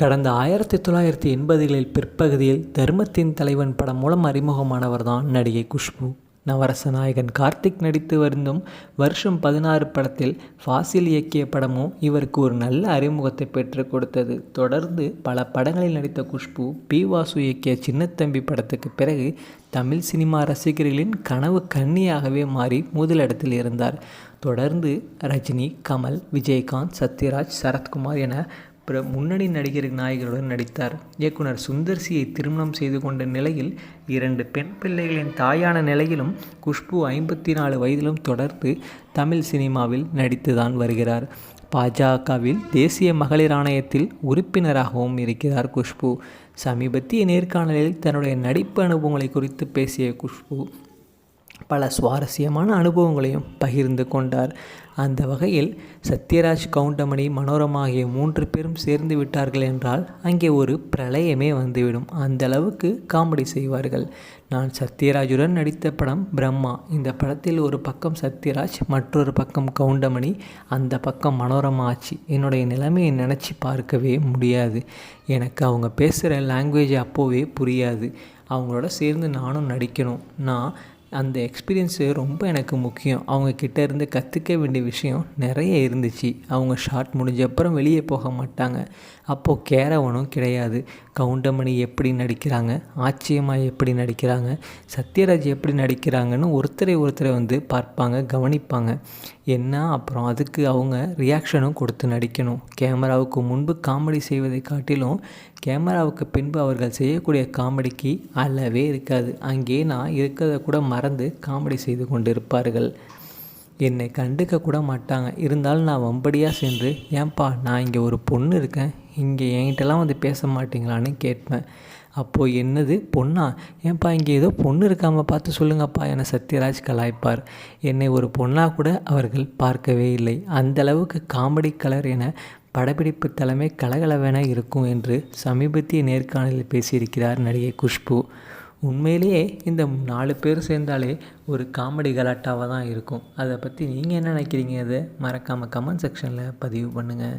கடந்த ஆயிரத்தி தொள்ளாயிரத்தி எண்பதுகளில் பிற்பகுதியில் தர்மத்தின் தலைவன் படம் மூலம் அறிமுகமானவர் தான் நடிகை குஷ்பு. நவரச நாயகன் கார்த்திக் நடித்து வருந்தும் வருஷம் பதினாறு படத்தில் ஃபாசில் இயக்கிய படமும் இவருக்கு ஒரு நல்ல அறிமுகத்தை பெற்றுக் கொடுத்தது. தொடர்ந்து பல படங்களில் நடித்த குஷ்பு பி வாசு இயக்கிய சின்னத்தம்பி படத்துக்கு பிறகு தமிழ் சினிமா ரசிகர்களின் கனவு கன்னியாகவே மாறி முதலிடத்தில் இருந்தார். தொடர்ந்து ரஜினி கமல் விஜயகாந்த் சத்யராஜ் சரத்குமார் என பிற முன்னணி நடிகர் நாயகருடன் நடித்தார். இயக்குனர் சுந்தர்சியை திருமணம் செய்து கொண்ட நிலையில் இரண்டு பெண் பிள்ளைகளின் தாயான நிலையிலும் குஷ்பு ஐம்பத்தி நாலு வயதிலும் தொடர்ந்து தமிழ் சினிமாவில் நடித்துதான் வருகிறார். பாஜகவில் தேசிய மகளிர் ஆணையத்தில் உறுப்பினராகவும் இருக்கிறார் குஷ்பு. சமீபத்திய நேர்காணலில் தன்னுடைய நடிப்பு அனுபவங்களை குறித்து பேசிய குஷ்பு பல சுவாரஸ்யமான அனுபவங்களையும் பகிர்ந்து கொண்டார். அந்த வகையில் சத்யராஜ் கவுண்டமணி மனோரமா ஆகிய மூன்று பேரும் சேர்ந்து விட்டார்கள் என்றால் அங்கே ஒரு பிரளயமே வந்துவிடும். அந்த அளவுக்கு காமெடி செய்வார்கள். நான் சத்யராஜுடன் நடித்த படம் பிரம்மா. இந்த படத்தில் ஒரு பக்கம் சத்யராஜ் மற்றொரு பக்கம் கவுண்டமணி. அந்த பக்கம் மனோரமா ஆச்சு. என்னுடைய நிலைமையை நினச்சி பார்க்கவே முடியாது. எனக்கு அவங்க பேசுகிற லாங்குவேஜ் அப்போவே புரியாது. அவங்களோட சேர்ந்து நானும் நடிக்கணும். நான் அந்த எக்ஸ்பீரியன்ஸு ரொம்ப எனக்கு முக்கியம். அவங்கக்கிட்ட இருந்து கற்றுக்க வேண்டிய விஷயம் நிறைய இருந்துச்சு. அவங்க ஷார்ட் முடிஞ்ச அப்புறம் வெளியே போக மாட்டாங்க. அப்போது கேரவனும் கிடையாது. கவுண்டமணி எப்படி நடிக்கிறாங்க? ஆச்சியம்மா எப்படி நடிக்கிறாங்க? சத்யராஜ் எப்படி நடிக்கிறாங்கன்னு ஒருத்தரை ஒருத்தரை வந்து பார்ப்பாங்க கவனிப்பாங்க. என்ன? அப்புறம் அதுக்கு அவங்க ரியாக்ஷனும் கொடுத்து நடிக்கணும். கேமராவுக்கு முன்பு காமெடி செய்வதை காட்டிலும் கேமராவுக்கு பின்பு அவர்கள் செய்யக்கூடிய காமெடிக்கு அளவே இருக்காது. அங்கே நான் இருக்கிறத கூட மறந்து காமெடி செய்து கொண்டிருப்பார்கள். என்னை கண்டுக்க கூட மாட்டாங்க. இருந்தாலும் நான் வம்படியாக சென்று ஏன்பா நான் இங்கே ஒரு பொண்ணு இருக்கேன். இங்கே என்கிட்டலாம் வந்து பேச மாட்டீங்களான்னு கேட்பேன். அப்போது என்னது? பொண்ணா? ஏன்பா இங்கே ஏதோ பொண்ணு இருக்காமல் பார்த்து சொல்லுங்கப்பா என சத்யராஜ் கலாய்ப்பார். என்னை ஒரு பொண்ணாக கூட அவர்கள் பார்க்கவே இல்லை. அந்த அளவுக்கு காமெடி கலர் என படப்பிடிப்பு தலைமை கலகலவென இருக்கும் என்று சமீபத்திய நேர்காணலில் பேசியிருக்கிறார் நடிகை குஷ்பு. உண்மையிலேயே இந்த நாலு பேர் சேர்ந்தாலே ஒரு காமெடி கலாட்டாவாக தான் இருக்கும். அதை பற்றி நீங்கள் என்ன நினைக்கிறீங்க? அதை மறக்காமல் கமெண்ட் செக்ஷனில் பதிவு பண்ணுங்கள்